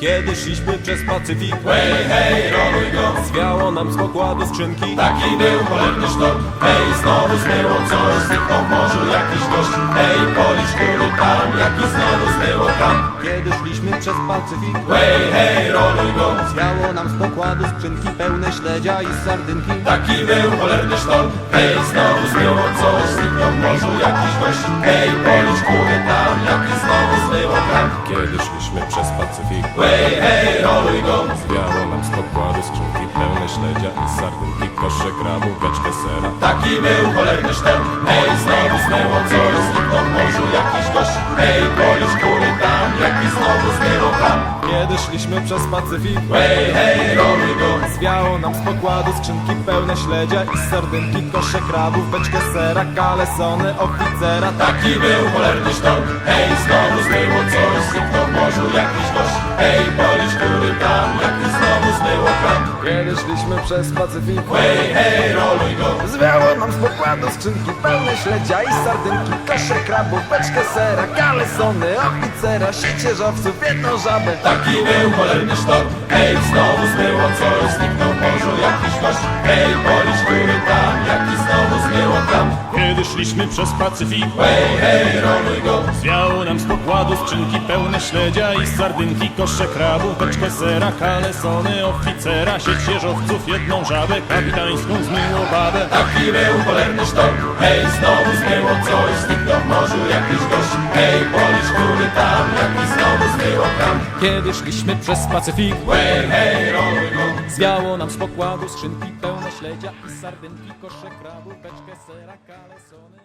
Kiedy szliśmy przez Pacyfik Hej, hej, roluj go. Zwiało nam z pokładu skrzynki. Taki był cholerny sztorm Hej, znowu zmyło coś Zniknął w morzu. Jakiś gość Hej, policz który tam Jaki znowu zmyło tam. Kiedy szliśmy przez Pacyfik Hej, hej, roluj go. Zwiało nam z pokładu skrzynki pełne śledzia i sardynki. Taki był cholerny sztorm Hej, znowu zmyło coś Zniknął w morzu. Jakiś gość Hej, policz który tam Jaki znowu zmyło tam. Kiedy szliśmy przez Hej, hej, roluj go. Nam z pokładu skrzynki pełne śledzia i sardynki Kosze krabów, beczkę sera. Taki był cholerny sztorm Hej, znowu zmyło coś. Zniknął w morzu jakiś gość. Hej, policz który tam Jaki znowu zmyło tam. Kiedy szliśmy przez Pacyfik Hej, hej, roluj go. Zwiało nam z pokładu skrzynki pełne śledzia i sardynki Kosze krabów, beczkę sera, kalesony, oficera. Taki był cholerny sztorm Hej, znowu zmyło coś. Zniknął w morzu jakiś gość Hej, policz który tam Jaki znowu zmyło tam Kiedy szliśmy przez Pacyfik. Hej, hej, roluj go. Zwiało nam z pokładu skrzynki pełne śledzia i sardynki Kosze krabów, beczkę sera, kalesony, oficera Siecie żowców, jedną żabę. Taki był cholerny sztorm Hej, znowu zmyło coś Zniknął morzu jakiś gość. Hej, policz który tam Kiedy szliśmy przez Pacyfik, Hej, hej, roluj go. zwiało nam z pokładu skrzynki pełne śledzia i sardynki, kosze krabów, beczkę sera, kalesony, oficera, sieć jeżowców, jedną żabę, kapitańską zmyło babę. Taki był cholerny sztorm. Hej, znowu zmyło coś Zniknął w morzu jakiś gość. Hej, policz który tam Jaki znowu zmyło tam. Kiedy szliśmy przez Pacyfik Hej, hej, roluj go Zwiało nam z pokładu skrzynki pełne śledzia i sardynki Kosze krabów, beczkę sera, kalesony,